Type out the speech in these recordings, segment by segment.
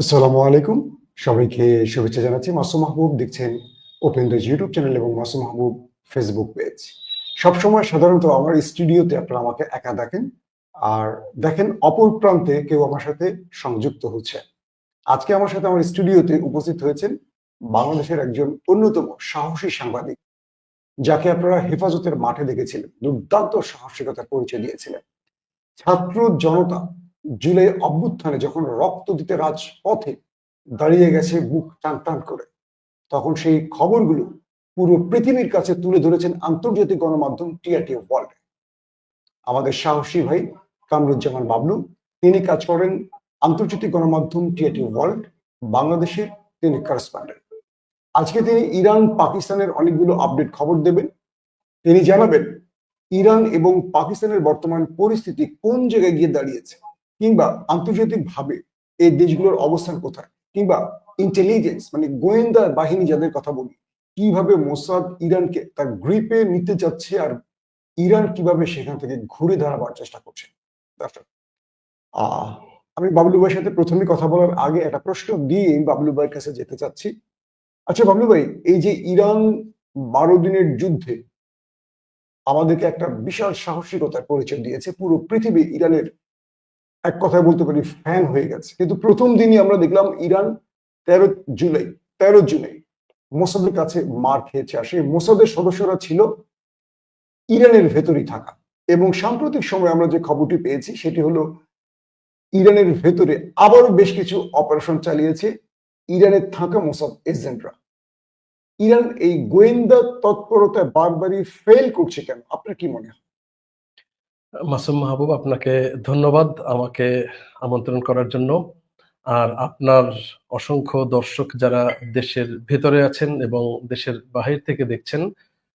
আসসালামু আলাইকুম। সবাইকে শুভেচ্ছা জানাচ্ছি। মাসুম মাহবুব দেখছেন ওপেন ইউটিউব চ্যানেল এবং মাসুম মাহবুব ফেসবুক পেজ সবসময় সাধারণত আমার স্টুডিওতে আপনারা আমাকে একা দেখেন। আর দেখেন অপর প্রান্তে কেউ আমার সাথে সংযুক্ত হচ্ছে। আজকে আমার সাথে আমার স্টুডিওতে উপস্থিত হয়েছেন বাংলাদেশের একজন অন্যতম সাহসী সাংবাদিক, যাকে আপনারা হেফাজতের মাঠে দেখেছিলেন। দুর্দান্ত সাহসিকতার পরিচয় দিয়েছিলেন। ছাত্র জনতা জুলাই অভ্যুত্থানে যখন রক্ত দিতে রাজপথে দাঁড়িয়ে গেছে বুক টান টান করে, তখন সেই খবরগুলো পুরো পৃথিবীর কাছে তুলে ধরেছেন আন্তর্জাতিক গণমাধ্যম টিআরটি ওয়ার্ল্ড। আমাদের সাহসী ভাই কামরুজ্জামান বাবলু, তিনি কাজ করেন আন্তর্জাতিক গণমাধ্যম টিআরটি ওয়ার্ল্ড, বাংলাদেশের তিনি করেসপন্ডেন্ট। আজকে তিনি ইরান, পাকিস্তানের অনেকগুলো আপডেট খবর দেবেন। তিনি জানাবেন, ইরান এবং পাকিস্তানের বর্তমান পরিস্থিতি কোন জায়গায় গিয়ে দাঁড়িয়েছে? কিংবা আন্তর্জাতিকভাবে এই দেশগুলোর অবস্থান কোথায়? কিংবা ইন্টেলিজেন্স মানে গোয়েন্দা বাহিনী যাদের কথা বলি, কীভাবে মোসাদ ইরানকে তার গ্রিপে নিতে যাচ্ছে আর ইরান কীভাবে সেখান থেকে ঘুরে দাঁড়াবার চেষ্টা করছে? আমি বাবলু ভাইয়ের সাথে প্রথমে কথা বলার আগে একটা প্রশ্ন দিয়ে বাবলু ভাইয়ের কাছে যেতে চাচ্ছি। আচ্ছা বাবলু ভাই, এই যে ইরান বারো দিনের যুদ্ধে আমাদেরকে একটা বিশাল সাহসিকতার পরিচয় দিয়েছে, পুরো পৃথিবী ইরানের এক কথায় বলতে পারি ফ্যান হয়ে গেছে। কিন্তু প্রথম দিনই আমরা দেখলাম ইরান তেরো জুলাই তেরো জুলাই মোসাদের কাছে মার খেয়েছে। আর সেই মোসাদের সদস্যরা ছিল ইরানের ভেতরেই থাকা। এবং সাম্প্রতিক সময় আমরা যে খবরটি পেয়েছি, সেটি হলো ইরানের ভেতরে আবারও বেশ কিছু অপারেশন চালিয়েছে ইরানের থাকা মোসাদ এজেন্টরা। ইরান এই গোয়েন্দা তৎপরতায় বারবারই ফেল করছে কেন? আপনার কি মনে হয়? মাসুম মাহবুব, আপনাকে ধন্যবাদ আমাকে আমন্ত্রণ করার জন্য। আর আপনার অসংখ্য দর্শক যারা দেশের ভেতরে আছেন এবং দেশের বাহির থেকে দেখছেন,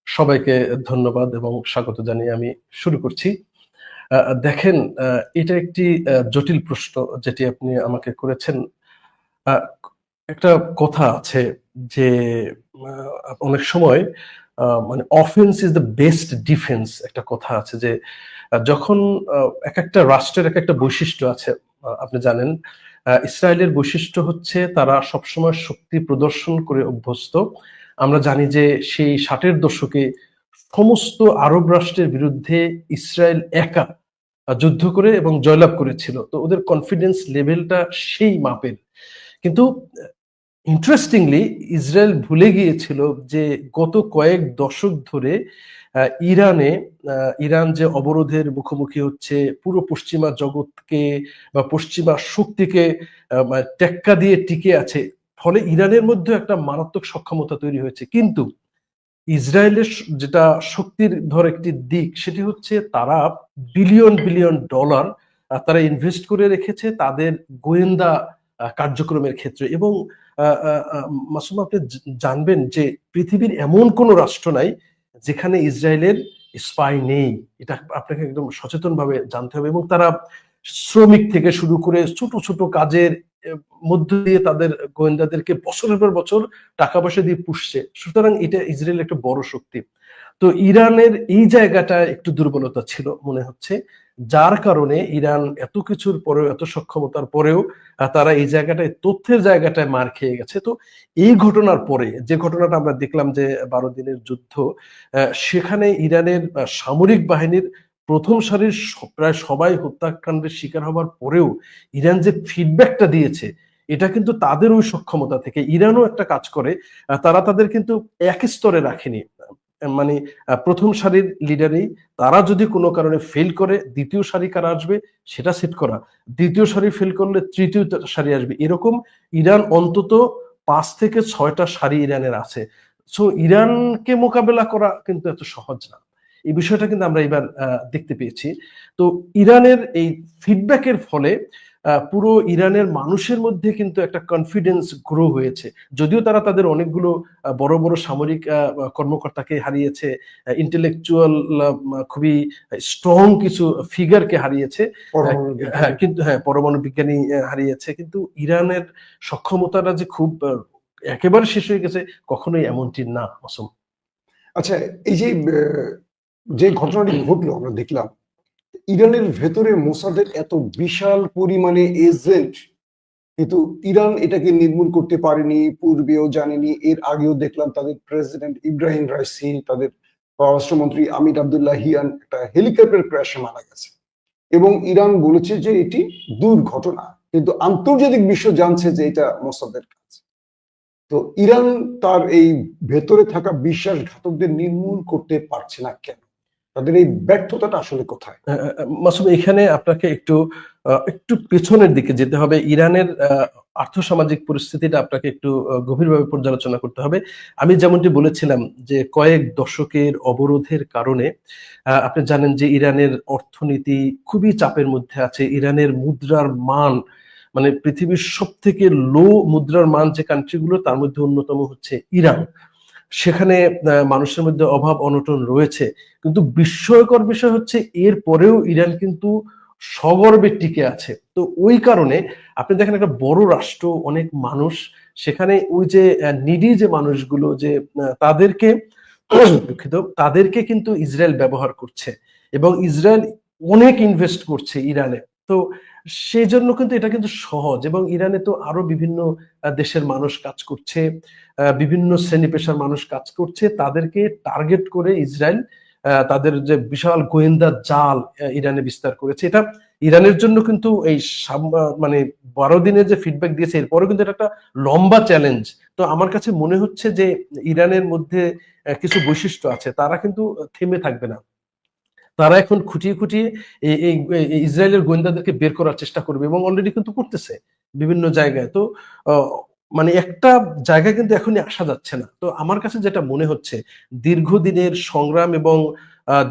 সবাইকে ধন্যবাদ এবং স্বাগত জানিয়ে আমি শুরু করছি। দেখেন এটা একটি জটিল প্রশ্ন যেটি আপনি আমাকে করেছেন। একটা কথা আছে যে অনেক সময় মানে offence is the best defence একটা কথা আছে যে যখন এক একটা রাষ্ট্রের এক একটা বৈশিষ্ট্য আছে আপনি জানেন ইসরায়েলের বৈশিষ্ট্য হচ্ছে তারা সবসময় শক্তি প্রদর্শন করে অভ্যস্ত। আমরা জানি যে সেই ষাটের দশকে সমস্ত আরব রাষ্ট্রের বিরুদ্ধে ইসরায়েল একা যুদ্ধ করে এবং জয়লাভ করেছিল। তো ওদের কনফিডেন্স লেভেলটা সেই মাপের। কিন্তু ইন্টারেস্টিংলি ইসরায়েল ভুলে গিয়েছিল যে গত কয়েক দশক ধরে ইরানে ইরান যে অবরোধের মুখোমুখি হচ্ছে, পুরো পশ্চিমা জগৎকে বা পশ্চিমা শক্তিকে মানে টেক্কা দিয়ে টিকে আছে। ফলে ইরানের মধ্যে একটা মারাত্মক সক্ষমতা তৈরি হয়েছে। কিন্তু ইসরায়েলের যেটা শক্তির ধর একটি দিক, সেটি হচ্ছে তারা বিলিয়ন বিলিয়ন ডলার তারা ইনভেস্ট করে রেখেছে। তাদের গোয়েন্দা কার্যক্রমের ক্ষেত্রে এবং মাসুম আপনি জানবেন যে পৃথিবীর এমন কোন রাষ্ট্র নাই যেখানে ইসরায়েলের স্পাই নেই। এটা আপনাকে একদম সচেতন ভাবে জানতে হবে এবং তারা শ্রমিক থেকে শুরু করে ছোট ছোট কাজের মধ্য দিয়ে তাদের গোয়েন্দাদেরকে বছরের পর বছর টাকা পয়সা দিয়ে পুষছে। সুতরাং এটা ইসরায়েল একটা বড় শক্তি। তো ইরানের এই জায়গাটা একটু দুর্বলতা ছিল মনে হচ্ছে। যার কারণে ইরান এত কিছুর পরেও, এত সক্ষমতার পরেও তারা এই জায়গাটায়, তথ্যের জায়গাটায় মার খেয়ে গেছে। তো এই ঘটনার পরে, যে ঘটনাটা আমরা দেখলাম যে বারো দিনের যুদ্ধ সেখানে ইরানের সামরিক বাহিনীর প্রথম সারির প্রায় সবাই হত্যাকাণ্ডের শিকার হবার পরেও ইরান যে ফিডব্যাকটা দিয়েছে, এটা কিন্তু তাদের ওই সক্ষমতা থেকে, ইরানও একটা কাজ করে তারা তাদের কিন্তু এক স্তরে রাখেনি। মানে প্রথম সারির লিডারই তারা যদি কোনো কারণে ফেল করে, দ্বিতীয় সারি কারা আসবে, সেটা সেট করা। দ্বিতীয় সারি ফেল করলে তৃতীয় সারি আসবে। এরকম ইরান অন্তত পাঁচ থেকে ছয়টা সারি ইরানের আছে। সো ইরানকে মোকাবেলা করা কিন্তু এত সহজ না। এই বিষয়টা কিন্তু আমরা এবার দেখতে পেয়েছি। তো, ইরানের এই ফিডব্যাকের ফলে পুরো ইরানের মানুষের মধ্যে কিন্তু একটা কনফিডেন্স গ্রো হয়েছে। যদিও তারা তাদের অনেকগুলো বড় বড় সামরিক কর্মকর্তাকে হারিয়েছে ইন্টেলেকচুয়াল খুবই স্ট্রং কিছু ফিগারকে হারিয়েছে। হ্যাঁ কিন্তু হ্যাঁ পরমাণু বিজ্ঞানী হারিয়েছে। কিন্তু ইরানের সক্ষমতাটা যে খুব একেবারে শেষ হয়ে গেছে কখনোই এমনটি না অসম আচ্ছা এই যে যে ঘটনাটি ঘটলো আমরা দেখলাম ইরানের ভেতরে মোসাদের এত বিশাল পরিমাণে এজেন্ট কিন্তু ইরান এটাকে নির্মূল করতে পারেনি, পূর্বেও জানেনি। এর আগেও দেখলাম তাদের প্রেসিডেন্ট ইব্রাহিম রাইসি, তাদের পররাষ্ট্রমন্ত্রী আমির আব্দুল্লাহ হিয়ান একটা হেলিকপ্টার ক্র্যাশে মারা গেছে। এবং ইরান বলেছে যে এটি দুর্ঘটনা, কিন্তু আন্তর্জাতিক বিশ্ব জানছে যে এটা মোসাদের কাজ। তো ইরান তার এই ভেতরে থাকা বিশ্বাসঘাতকদের নির্মূল করতে পারছে না কেন? তাদের এই ব্যর্থতাটা আসলে কোথায়? মাসুম এখানে আপনাকে একটু একটু পেছনের দিকে যেতে হবে। ইরানের আর্থসামাজিক পরিস্থিতিটা আপনাকে একটু গভীরভাবে পর্যালোচনা করতে হবে। আমি যেমনটি বলেছিলাম যে কয়েক দশকের অবরোধের কারণে আপনি জানেন যে ইরানের অর্থনীতি খুবই চাপের মধ্যে আছে। ইরানের মুদ্রার মান মানে পৃথিবীর সব থেকে লো মুদ্রার মান যে কান্ট্রিগুলো তার মধ্যে অন্যতম হচ্ছে ইরান। সেখানে মানুষের মধ্যে অভাব অনটন রয়েছে। কিন্তু বিস্ময়কর বিষয় হচ্ছে, এর পরেও ইরান কিন্তু সগর্বে টিকে আছে। তো ওই কারণে আপনি দেখেন একটা বড় রাষ্ট্র, অনেক মানুষ, সেখানে ওই যে নিডি যে মানুষগুলো যে তাদেরকে দুঃখিত, তাদেরকে কিন্তু ইসরায়েল ব্যবহার করছে এবং ইসরায়েল অনেক ইনভেস্ট করছে ইরানে। তো সেই জন্য কিন্তু এটা কিন্তু সহজ এবং ইরানে তো আরও বিভিন্ন দেশের মানুষ কাজ করছে বিভিন্ন শ্রেণি পেশার মানুষ কাজ করছে, তাদেরকে টার্গেট করে ইসরায়েল তাদের যে বিশাল গোয়েন্দা জাল ইরানে বিস্তার করেছে। এটা ইরানের জন্য কিন্তু এই মানে বারো দিনের যে ফিডব্যাক দিয়েছে, এরপরেও কিন্তু এটা একটা লম্বা চ্যালেঞ্জ তো আমার কাছে মনে হচ্ছে যে ইরানের মধ্যে কিছু বৈশিষ্ট্য আছে, তারা কিন্তু থেমে থাকবে না। তারা এখন খুঁটিয়ে খুঁটিয়ে এই ইসরায়েলের গোয়েন্দাদেরকে বের করার চেষ্টা করবে এবং অলরেডি কিন্তু করতেছে বিভিন্ন জায়গায়। তো মানে একটা জায়গায় কিন্তু এখনই আসা যাচ্ছে না। তো আমার কাছে যেটা মনে হচ্ছে, দীর্ঘদিনের সংগ্রাম এবং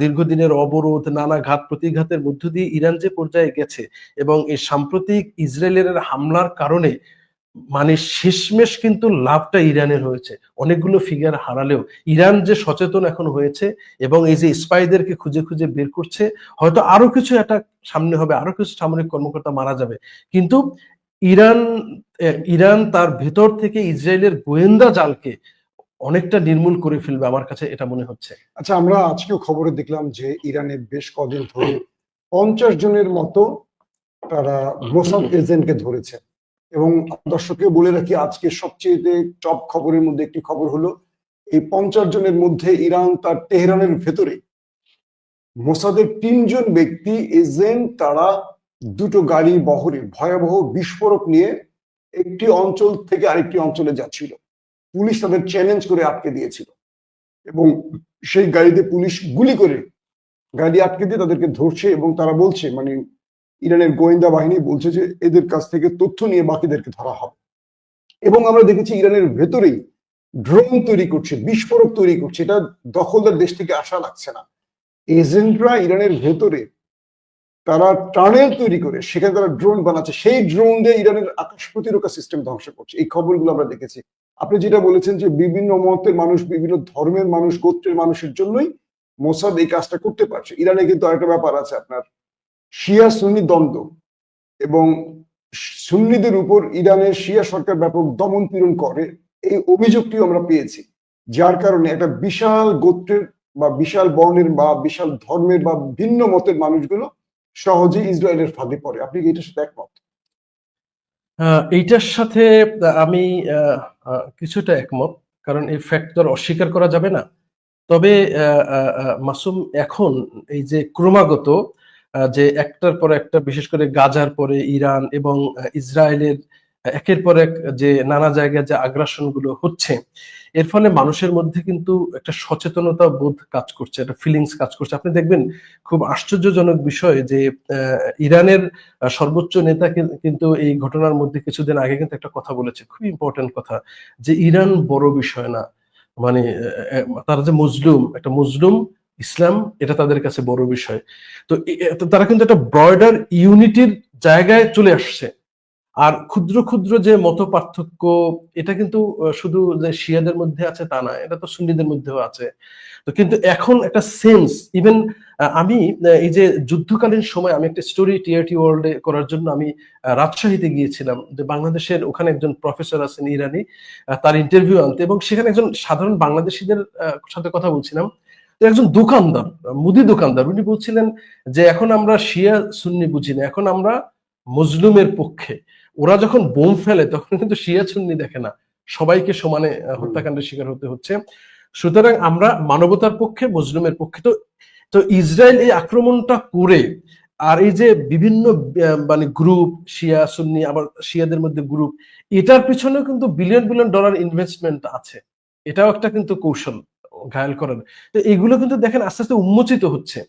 দীর্ঘদিনের অবরোধ, নানা ঘাত প্রতিঘাতের মধ্য দিয়ে ইরান যে পর্যায়ে গেছে এবং এই সাম্প্রতিক ইসরায়েলের হামলার কারণে মানে শেষমেশ কিন্তু লাভটা ইরানের হয়েছে। অনেকগুলো ফিগার হারালেও। ইরান যে সচেতন এখন হয়েছে এবং এই যে স্পাইদেরকে খুঁজে খুঁজে বের করছে হয়তো আরও কিছু একটা সামনে হবে আরও কিছু সামরিক কর্মকর্তা মারা যাবে। কিন্তু ইরান ইরান তার ভেতর থেকে ইসরায়েলের গোয়েন্দা জালকে অনেকটা নির্মূল করে ফেলবে আমার কাছে এটা মনে হচ্ছে। আচ্ছা আমরা আজকেও খবরে দেখলাম যে ইরানে বেশ কদিন ধরে পঞ্চাশ জনের মতো তারা মোসাদ এজেন্টকে ধরেছে। এবং দর্শককে বলে রাখি, আজকে সবচেয়ে টপ খবরের মধ্যে একটি খবর হলো, এই পঞ্চাশ জনের মধ্যে ইরান তার তেহরানের ভেতরে। মোসাদের তিনজন ব্যক্তি এজেন্ট তারা দুটো গাড়ি বহরে, ভয়াবহ বিস্ফোরক নিয়ে একটি অঞ্চল থেকে আরেকটি অঞ্চলে যাচ্ছিল। পুলিশ তাদের চ্যালেঞ্জ করে আটকে দিয়েছিল। এবং সেই গাড়িতে পুলিশ গুলি করে গাড়ি আটকে দিয়ে তাদেরকে ধরছে এবং তারা বলছে মানে ইরানের গোয়েন্দা বাহিনী বলছে যে এদের কাছ থেকে তথ্য নিয়ে বাকিদেরকে ধরা হবে। এবং আমরা দেখেছি ইরানের ভেতরেই ড্রোন তৈরি করছে, বিস্ফোরক তৈরি করছে। এটা দখলদার দেশ থেকে আশা লাগছে না। এজেন্টরা ইরানের ভেতরে তারা টানেল তৈরি করে, সেখানে তারা ড্রোন বানাচ্ছে। সেই ড্রোন দিয়ে ইরানের আকাশ প্রতিরক্ষা সিস্টেম ধ্বংস করছে। এই খবরগুলো আমরা দেখেছি। আপনি যেটা বলেছেন যে বিভিন্ন মতের মানুষ, বিভিন্ন ধর্মের মানুষ, গোত্রের মানুষের জন্যই মোসাদ এই কাজটা করতে পারছে। ইরানে কিন্তু আরেকটা ব্যাপার আছে আপনার। শিয়া সুন্নি দ্বন্দ্ব এবং সুন্নিদের উপর ইরানের শিয়া সরকার ব্যাপক দমন পীড়ন করে, এই অভিযোগটিও আমরা পেয়েছি, যার কারণে একটা বিশাল গোত্রের বা বিশাল বর্ণের বা বিশাল ধর্মের বা ভিন্ন মতের মানুষগুলো সহজে ইসরায়েলের ফাঁদে পড়ে। আপনি কি এটার সাথে একমত? এইটার সাথে আমি কিছুটা একমত, কারণ এই ফ্যাক্টর অস্বীকার করা যাবে না। তবে মাসুম, এখন এই যে ক্রমাগত যে একটার পর একটা, বিশেষ করে গাজার পরে ইরান এবং ইসরায়েলের একের পর এক যে নানা জায়গায় যে আগ্রাসনগুলো হচ্ছে, এর ফলে মানুষের মধ্যে কিন্তু একটা সচেতনতা বোধ কাজ করছে, একটা ফিলিংস কাজ করছে। আপনি দেখবেন, খুব আশ্চর্যজনক বিষয় যে ইরানের সর্বোচ্চ নেতা কিন্তু এই ঘটনার মধ্যে কিছুদিন আগে কিন্তু একটা কথা বলেছে খুব ইম্পর্টেন্ট কথা, যে ইরান বড় বিষয় না। মানে তারা যে মজলুম, একটা মজলুম ইসলাম এটা তাদের কাছে বড় বিষয়। তো তারা কিন্তু একটা ব্রয়ডার ইউনিটির জায়গায় চলে আসছে। আর ক্ষুদ্র ক্ষুদ্র যে মত পার্থক্য এটা কিন্তু শুধু যে শিয়াদের মধ্যে আছে তা না এটা তো সুন্নিদের মধ্যেও আছে। তো কিন্তু এখন একটা সেন্স ইভেন আমি এই যে যুদ্ধকালীন সময় আমি একটা স্টোরি টিআরটি ওয়ার্ল্ডে করার জন্য আমি রাজশাহীতে গিয়েছিলাম। যে বাংলাদেশের ওখানে একজন প্রফেসর আছেন ইরানি তার ইন্টারভিউ আনতে এবং সেখানে একজন সাধারণ বাংলাদেশিদের সাথে কথা বলছিলাম। একজন দোকানদার মুদি দোকানদার উনি বলছিলেন যে এখন আমরা শিয়া সুন্নি বুঝি না এখন আমরা মজলুমের পক্ষে। ওরা যখন বোম ফেলে তখন কিন্তু শিয়া সুন্নি দেখে না। সবাইকে সমানে হত্যাকাণ্ডের শিকার হতে হচ্ছে। সুতরাং আমরা মানবতার পক্ষে মজলুমের পক্ষে তো তো ইসরায়েল এই আক্রমণটা করে আর এই যে বিভিন্ন মানে গ্রুপ শিয়া সুন্নি আবার শিয়াদের মধ্যে গ্রুপ এটার পিছনেও কিন্তু বিলিয়ন বিলিয়ন ডলার ইনভেস্টমেন্ট আছে। এটাও একটা কিন্তু কৌশল। ঘায়াল করার তো এগুলো কিন্তু দেখেন আস্তে আস্তে উন্মোচিত হচ্ছে।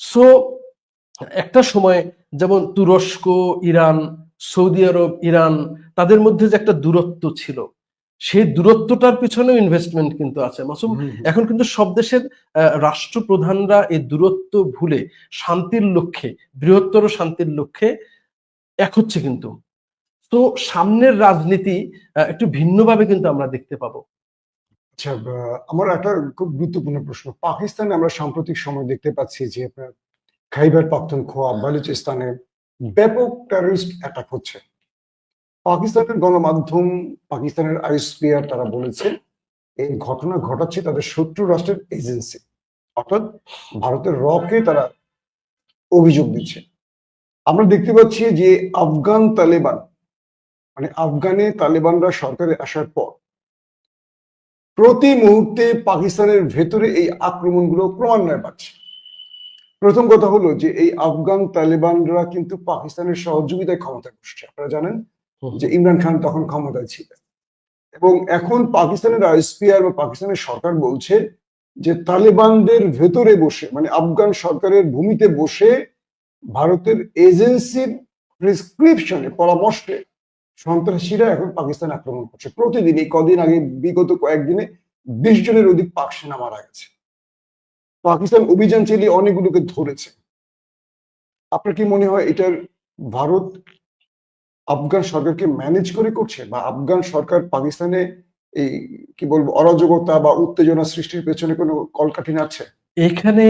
সো একটা সময় যেমন তুরস্ক ইরান সৌদি আরব ইরান তাদের মধ্যে যে একটা দূরত্ব ছিল সেই দূরত্বটার পিছনেও ইনভেস্টমেন্ট কিন্তু আছে। মাসুম এখন কিন্তু সব দেশের রাষ্ট্রপ্রধানরা এই দূরত্ব ভুলে শান্তির লক্ষ্যে বৃহত্তর শান্তির লক্ষ্যে এক হচ্ছে কিন্তু। তো সামনের রাজনীতি একটু ভিন্নভাবে কিন্তু আমরা দেখতে পাবো। আচ্ছা আমার একটা খুব গুরুত্বপূর্ণ প্রশ্ন। পাকিস্তানে আমরা সাম্প্রতিক সময় দেখতে পাচ্ছি যে আপনার খাইবার পাখতুনখোয়া বালুচিস্তানে ব্যাপক টেররিস্ট অ্যাটাক হচ্ছে। পাকিস্তানের গণমাধ্যম পাকিস্তানের আইএসপিআর তারা বলেছে এই ঘটনা ঘটাচ্ছে তাদের শত্রু রাষ্ট্রের এজেন্সি অর্থাৎ ভারতের রকে তারা অভিযোগ দিচ্ছে। আমরা দেখতে পাচ্ছি যে আফগান তালেবান মানে আফগানে তালেবানরা সরকারে আসার পর প্রতি মুহূর্তে পাকিস্তানের ভেতরে এই আক্রমণগুলো ক্রমান্বয়ে বাড়ছে। প্রথম কথা হলো যে এই আফগান তালেবানরা কিন্তু পাকিস্তানের সহযোগিতায় ক্ষমতায় বসছে। আপনারা জানেন যে ইমরান খান তখন ক্ষমতায় ছিলেন। এবং এখন পাকিস্তানের আইএসপিআর বা পাকিস্তানের সরকার বলছে যে তালেবানদের ভেতরে বসে মানে আফগান সরকারের ভূমিতে বসে ভারতের এজেন্সির প্রেসক্রিপশনে পরামর্শে সন্ত্রাসীরা এখন পাকিস্তান আক্রমণ করছে। প্রতিদিন এই কদিন আগে, বিগত কয়েকদিনে বিশ জনের অধিক পাক সেনা মারা গেছে। পাকিস্তান অভিযান চালিয়ে অনেকগুলোকে ধরেছে। আপনার কি মনে হয় এটার ভারত আফগান সরকারকে ম্যানেজ করে করছে? বা আফগান সরকার পাকিস্তানে এই, কি বলব, অরাজকতা বা উত্তেজনা সৃষ্টির পেছনে কোনো কলকাঠি আছে এখানে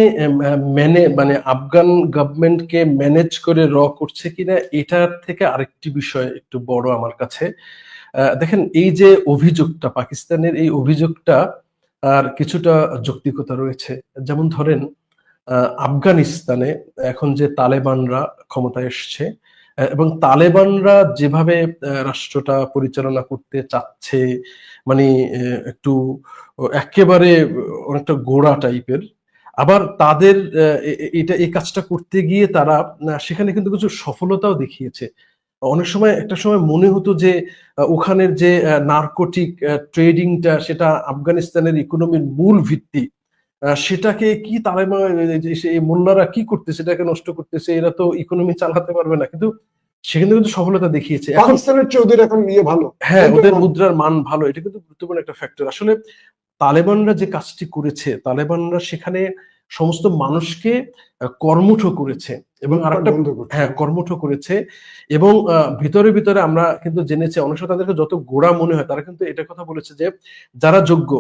ম্যানে মানে আফগান গভর্নমেন্টকে ম্যানেজ করে র করছে কিনা, এটার থেকে আরেকটি বিষয় একটু বড় আমার কাছে। দেখেন, এই যে অভিযোগটা, পাকিস্তানের এই অভিযোগটা, আর কিছুটা যৌক্তিকতা রয়েছে। যেমন ধরেন আফগানিস্তানে এখন যে তালেবানরা ক্ষমতায় এসছে এবং তালেবানরা যেভাবে রাষ্ট্রটা পরিচালনা করতে চাচ্ছে মানে একটু, একেবারে অনেকটা গোড়া টাইপের আবার তাদের এটা এই কাজটা করতে গিয়ে তারা সেখানে কিন্তু কিছু সফলতাও দেখিয়েছে। অনেক সময় একটা সময় মনে হতো যে ওখানের যে নার্কোটিক ট্রেডিংটা সেটা আফগানিস্তানের ইকোনমির মূল ভিত্তি। আহ, সেটাকে কি এই মোল্লারা কি করতেছে সেটাকে নষ্ট করতেছে এরা তো ইকোনমি চালাতে পারবে না। কিন্তু সেখানে কিন্তু সফলতা দেখিয়েছে। পাকিস্তানের এখন ইয়ে ভালো। হ্যাঁ ওদের মুদ্রার মান ভালো এটা কিন্তু গুরুত্বপূর্ণ একটা ফ্যাক্টর আসলে তালেবানরা যে কাজটি করেছে তালেবানরা সেখানে সমস্ত মানুষকে কর্মঠ করেছে এবং বন্ধ করছে। হ্যাঁ কর্মঠ করেছে এবং ভিতরে ভিতরে আমরা কিন্তু জেনেছি অনেক সময় তাদেরকে যত গোড়া মনে হয় তারা কিন্তু এটা কথা বলেছে যে যারা যোগ্য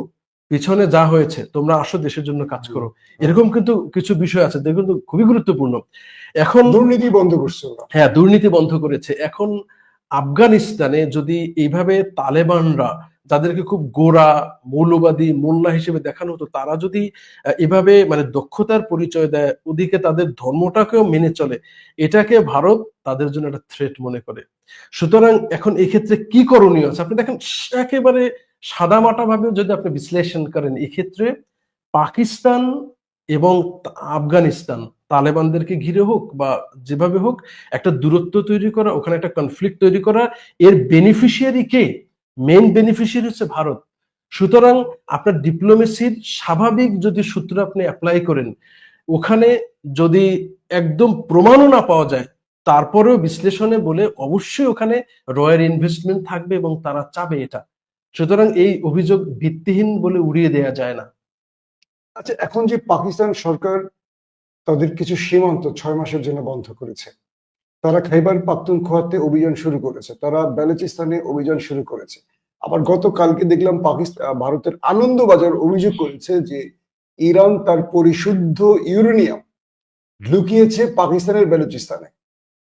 পিছনে যা হয়েছে তোমরা আসো দেশের জন্য কাজ করো। এরকম কিন্তু কিছু বিষয় আছে যেগুলো কিন্তু খুবই গুরুত্বপূর্ণ। এখন দুর্নীতি বন্ধ করছে হ্যাঁ দুর্নীতি বন্ধ করেছে। এখন আফগানিস্তানে যদি এইভাবে তালেবানরা যাদেরকে খুব গোড়া, মৌলবাদী, মোল্লা হিসেবে দেখানো হতো। তারা যদি এভাবে মানে দক্ষতার পরিচয় দেয়, ওদিকে তাদের ধর্মটাকেও মেনে চলে, এটাকে ভারত তাদের জন্য একটা থ্রেট মনে করে। সুতরাং এখন এই ক্ষেত্রে কি করণীয় আছে? আপনি দেখেন, একেবারে সাদামাটা ভাবে যদি আপনি বিশ্লেষণ করেন, এক্ষেত্রে পাকিস্তান এবং আফগানিস্তান তালেবানদেরকে ঘিরে হোক বা যেভাবে হোক, একটা দূরত্ব তৈরি করা, ওখানে একটা কনফ্লিক্ট তৈরি করা, এর বেনিফিশিয়ারি কে মেইন বেনিফিশিয়ারি হচ্ছে ভারত। সুতরাং আপনার ডিপ্লোমেসির স্বাভাবিক যদি সূত্র আপনি অ্যাপ্লাই করেন, ওখানে যদি একদম প্রমাণও না পাওয়া যায়, তারপরেও বিশ্লেষণে বলে অবশ্যই ওখানে রয়ের ইনভেস্টমেন্ট থাকবে এবং তারা চাবে এটা। সুতরাং এই অভিযোগ ভিত্তিহীন বলে উড়িয়ে দেয়া যায় না। আচ্ছা এখন যে পাকিস্তান সরকার তাদের কিছু সীমান্ত ছয় মাসের জন্য বন্ধ করেছে তারা খাইবার পাখতুনখোয়াতে অভিযান শুরু করেছে। তারা বেলুচিস্তানে অভিযান শুরু করেছে। আবার গতকালকে দেখলাম পাকিস্তান ভারতের আনন্দবাজার অভিযোগ করেছে যে ইরান তার পরিশুদ্ধ ইউরেনিয়াম লুকিয়েছে পাকিস্তানের বেলুচিস্তানে।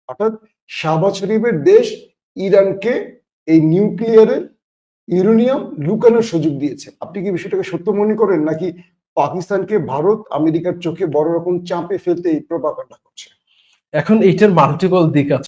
অর্থাৎ শাহবাজ শরীফের দেশ ইরানকে এই নিউক্লিয়ারের ইউরেনিয়াম লুকানোর সুযোগ দিয়েছে। আপনি কি বিষয়টাকে সত্য মনে করেন নাকি পাকিস্তানকে ভারত আমেরিকার চোখে বড় রকম চাপে ফেলতে এই প্রপাকাণ্ডা করছে এখন এইটার মাল্টিপল দিক আছে।